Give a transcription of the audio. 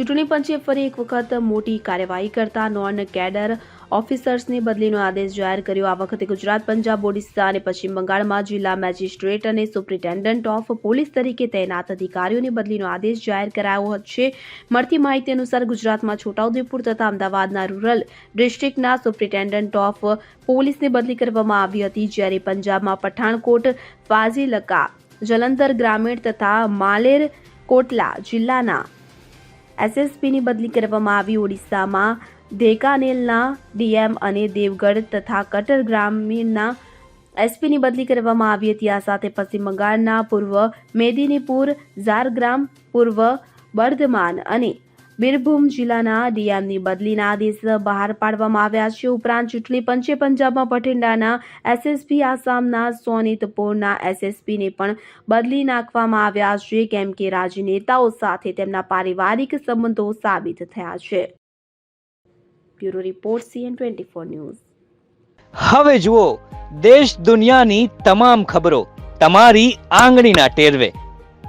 ચૂંટણી પંચે ફરી એક વખત મોટી કાર્યવાહી કરતા નોન કેડર ઓફિસર્સને બદલીનો આદેશ જાહેર કર્યો. આ વખતે ગુજરાત, પંજાબ, ઓડિશા અને પશ્ચિમ બંગાળમાં જિલ્લા મેજિસ્ટ્રેટ અને સુપ્રિન્ટેન્ડન્ટ ઓફ પોલીસ તરીકે તૈનાત અધિકારીઓની બદલીનો આદેશ જાહેર કરાયો છે. મળતી માહિતી અનુસાર ગુજરાતમાં છોટાઉદેપુર તથા અમદાવાદના રૂરલ ડિસ્ટ્રિક્ટના સુપ્રિન્ટેન્ડન્ટ ઓફ પોલીસની બદલી કરવામાં આવી હતી, જ્યારે પંજાબમાં પઠાણકોટ, ફાઝિલકા, જલંધર ગ્રામીણ તથા માલેર કોટલા જિલ્લાના એસએસપીની બદલી કરવામાં આવી ઓડિશામાં ધેકાનેલના ડીએમ અને દેવગઢ તથા કટર ગ્રામીણના એસપીની બદલી કરવામાં આવી હતી. આ સાથે પશ્ચિમ બંગાળના પૂર્વ મેદિનીપુર, ઝારગ્રામ, પૂર્વ બર્ધમાન અને બીરભૂમ જિલ્લાના ડીએમની બદલીના આદેશ બહાર પાડવામાં આવ્યા છે. ઉપરાંત ચૂંટણી પંચે પંજાબમાં ભટિંડાના એસએસપી, આસામના સોનિતપુરના એસએસપીને પણ બદલી નાખવામાં આવ્યા છે, કેમ કે રાજનેતાઓ સાથે તેમના પારિવારિક સંબંધો સાબિત થયા છે. Bureau report, CN twenty four news. હવે જુઓ, દેશ દુનિયાની તમામ ખબરો, તમારી આંગળીના ટેરવે.